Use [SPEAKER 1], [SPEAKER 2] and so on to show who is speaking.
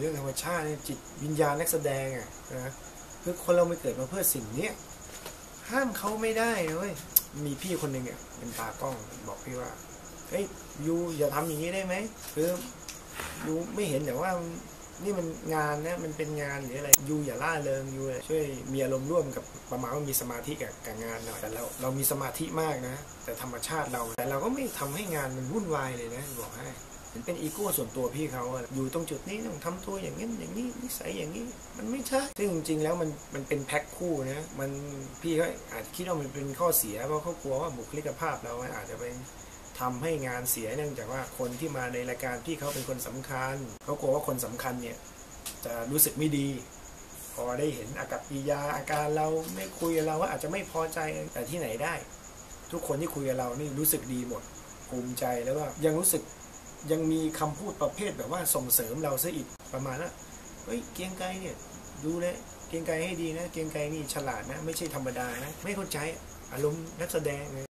[SPEAKER 1] เรื่องธรรมชาติเนี่ยจิตวิญญาณนักแสดงอะนะคือคนเราไม่เกิดมาเพื่อสิ่งเนี้ยห้ามเขาไม่ได้นะเว้ยมีพี่คนหนึ่งอะเป็นตากล้องบอกพี่ว่าเฮ้ยยูอย่าทำอย่างนี้ได้ไหมคือยูไม่เห็นแต่ว่านี่มันงานนะมันเป็นงานหรืออะไรยูอย่าล่าเริงยูช่วยมีอารมณ์ร่วมกับประมาณว่ามีสมาธิกับกับงานหน่อยแต่เราเรามีสมาธิมากนะ แต่ธรรมชาติเราแต่เราก็ไม่ทำให้งานมันวุ่นวายเลยนะบอกให้ มันเป็นอีโก้ส่วนตัวพี่เขาอยู่ตรงจุดนี้ต้องทำตัวอย่างนี้อย่างนี้นิสัยอย่างนี้ มันไม่ใช่ ซึ่งจริงๆแล้วมันมันเป็นแพ็คคู่นะมันพี่เขาอาจจะคิดว่ามันเป็นข้อเสียเพราะเขากลัวว่าบุคลิกภาพเราอาจจะเป็นทำให้งานเสียเนื่องจากว่าคนที่มาในรายการพี่เขาเป็นคนสำคัญเขากลัวว่าคนสำคัญเนี่ยจะรู้สึกไม่ดี พอได้เห็นอากับกิยาอาการเราไม่คุยกับเราว่าอาจจะไม่พอใจแต่ที่ไหนได้ ทุกคนที่คุยกับเรานี่รู้สึกดีหมดภูมิใจแล้วก็ยังรู้สึก ยังมีคำพูดประเภทแบบว่าส่งเสริมเราซะอีกประมาณว่าเฮ้ยเกียงไกรเนี่ยดูแลเกียงไกรให้ดีนะ เกียงไกรนี่ฉลาดนะ ไม่ใช่ธรรมดานะ ไม่เข้าใจอารมณ์นักแสดงเลย